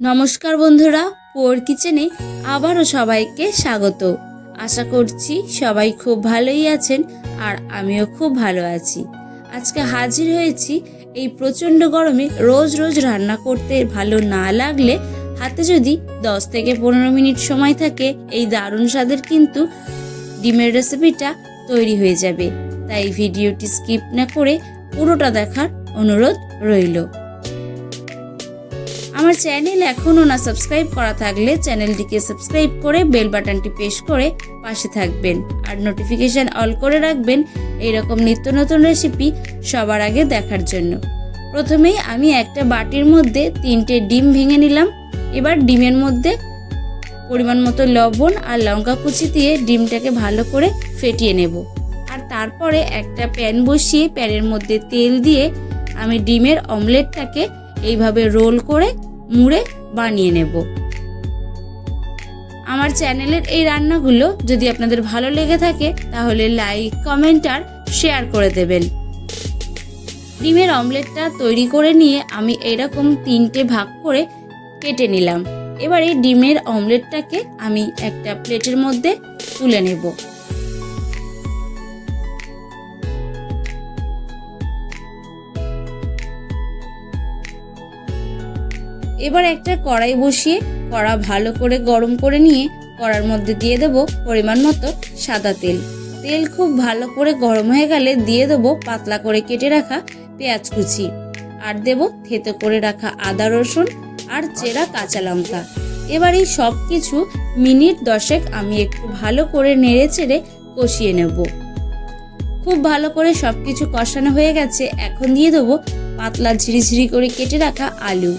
নমস্কার বন্ধুরা, পোর কিচেনে আবারও সবাইকে স্বাগত। আশা করছি সবাই খুব ভালোই আছেন আর আমিও খুব ভালো আছি। আজকে হাজির হয়েছি এই প্রচণ্ড গরমে রোজ রোজ রান্না করতে ভালো না লাগলে হাতে যদি দশ থেকে পনেরো মিনিট সময় থাকে, এই দারুণ স্বাদের কিন্তু ডিমের রেসিপিটা তৈরি হয়ে যাবে। তাই ভিডিওটি স্কিপ না করে পুরোটা দেখার অনুরোধ রইল। আমার চ্যানেল এখনও না সাবস্ক্রাইব করা থাকলে চ্যানেলটিকে সাবস্ক্রাইব করে বেল বাটনটি প্রেস করে পাশে থাকবেন। আর নোটিফিকেশান অল করে রাখবেন এইরকম নিত্য নতুন রেসিপি সবার আগে দেখার জন্য। প্রথমেই আমি একটা বাটির মধ্যে তিনটে ডিম ভেঙে নিলাম। এবার ডিমের মধ্যে পরিমাণ মতো লবণ আর লঙ্কা কুচি দিয়ে ডিমটাকে ভালো করে ফেটিয়ে নেব। আর তারপরে একটা প্যান বসিয়ে প্যানের মধ্যে তেল দিয়ে আমি ডিমের অমলেটটাকে এইভাবে রোল করে মুড়ে বানিয়ে নেব। আমার চ্যানেলের এই রান্নাগুলো যদি আপনাদের ভালো লেগে থাকে, তাহলে লাইক, কমেন্ট আর শেয়ার করে দেবেন। ডিমের অমলেটটা তৈরি করে নিয়ে আমি এরকম তিনটে ভাগ করে কেটে নিলাম। এবারে ডিমের অমলেটটাকে আমি একটা প্লেটের মধ্যে তুলে নেব। এবার একটা কড়াই বসিয়ে কড়া ভালো করে গরম করে নিয়ে কড়ার মধ্যে দিয়ে দেব পরিমাণ মতো সাদা তেল। তেল খুব ভালো করে গরম হয়ে গেলে দিয়ে দেবো পাতলা করে কেটে রাখা পেঁয়াজ কুচি। আর দেব থেতো করে রাখা আদা রসুন আর চেরা কাঁচা লঙ্কা। এবার এই সব কিছু মিনিট দশেক আমি একটু ভালো করে নেড়ে চেড়ে কষিয়ে নেব। খুব ভালো করে সব কিছু কষানো হয়ে গেছে, এখন দিয়ে দেবো পাতলা ঝিরিঝিরি করে কেটে রাখা আলু।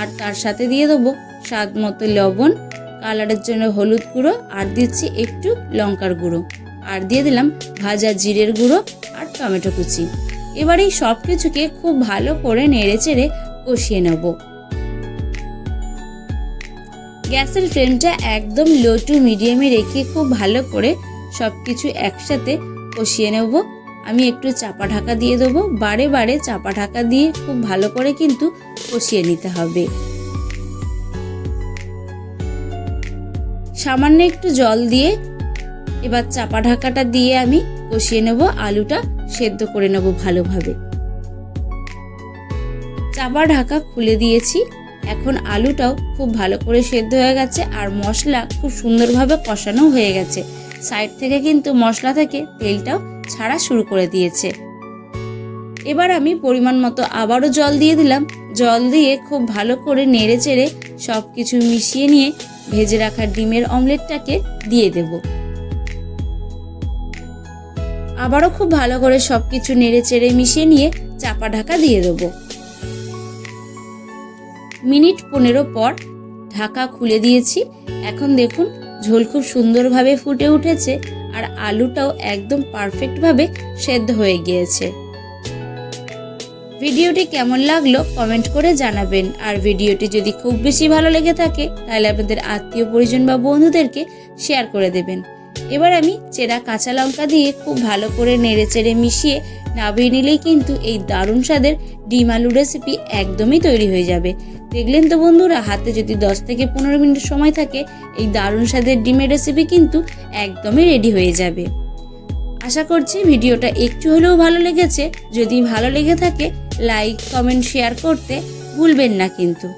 আর তার সাথে দিয়ে দেবো স্বাদ মতো লবণ, কালারের জন্য হলুদ গুঁড়ো, আর দিচ্ছি একটু লঙ্কার গুঁড়ো। আর দিয়ে দিলাম ভাজা জিরের গুঁড়ো আর টমেটো কুচি। এবার এই সব কিছুকে খুব ভালো করে নেড়ে চেড়ে কষিয়ে নেব। গ্যাসের ফ্লেমটা একদম লো টু মিডিয়ামে রেখে খুব ভালো করে সব কিছু একসাথে কষিয়ে নেব। আমি একটু চাপা ঢাকা দিয়ে দেবো। বারে বারে চাপা ঢাকা দিয়ে খুব ভালো করে কিন্তু কষিয়ে নিতে হবে। সামান্য একটু জল দিয়ে এবার চাপা ঢাকাটা দিয়ে আমি কষিয়ে নেব, আলুটা সেদ্ধ করে নেব ভালোভাবে। চাপা ঢাকা খুলে দিয়েছি। এখন আলুটাও খুব ভালো করে সেদ্ধ হয়ে গেছে আর মশলা খুব সুন্দরভাবে কষানো হয়ে গেছে। সাইড থেকে কিন্তু মশলা থেকে তেলটাও ছাড়া শুরু করে দিয়েছে। এবার আমি পরিমাণ মতো আবারও জল দিয়ে দিলাম। জল দিয়ে খুব ভালো করে নেড়ে চেড়ে সব কিছু মিশিয়ে নিয়ে ভেজে রাখা ডিমের অমলেটটাকে দিয়ে দেব। আবারও খুব ভালো করে সব কিছু নেড়ে চেড়ে মিশিয়ে নিয়ে চাপা ঢাকা দিয়ে দেব। মিনিট পনেরো পর ঢাকা খুলে দিয়েছি। এখন দেখুন ঝোল খুব সুন্দরভাবে ফুটে উঠেছে আর আলুটাও একদম পারফেক্টভাবে সেদ্ধ হয়ে গিয়েছে। ভিডিওটি কেমন লাগল কমেন্ট করে জানাবেন। আর ভিডিওটি যদি খুব বেশি ভালো লেগে থাকে, তাহলে আপনাদের আত্মীয় পরিজন বা বন্ধুদেরকে শেয়ার করে দেবেন। এবার আমি চেরা কাঁচা লঙ্কা দিয়ে খুব ভালো করে নেড়ে চেড়ে মিশিয়ে নাবিয়ে নিলেই কিন্তু এই দারুণ স্বাদের ডিম আলু রেসিপি একদমই তৈরি হয়ে যাবে। দেখলেন তো বন্ধুরা, হাতে যদি দশ থেকে পনেরো মিনিট সময় থাকে, এই দারুণ স্বাদের ডিমের রেসিপি কিন্তু একদমই রেডি হয়ে যাবে। আশা করছি ভিডিওটা একটু হলেও ভালো লেগেছে। যদি ভালো লেগে থাকে লাইক কমেন্ট শেয়ার করতে ভুলবেন না কিন্তু।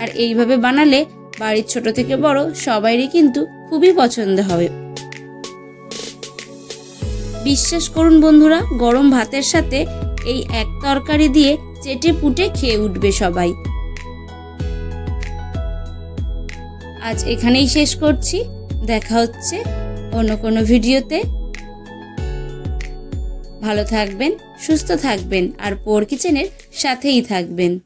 আর এইভাবে বানালে বাড়ির ছোট থেকে বড় সবাইরই কিন্তু খুবই পছন্দ হবে। বিশ্বাস করুন বন্ধুরা, গরম ভাতের সাথে এই এক তরকারি দিয়ে চেটে পুটে খেয়ে উঠবে সবাই। আজ এখানেই শেষ করছি। দেখা হচ্ছে অন্য কোনো ভিডিওতে। ভালো থাকবেন সুস্থ থাকবেন আর পোর কিচেনের সাথেই থাকবেন।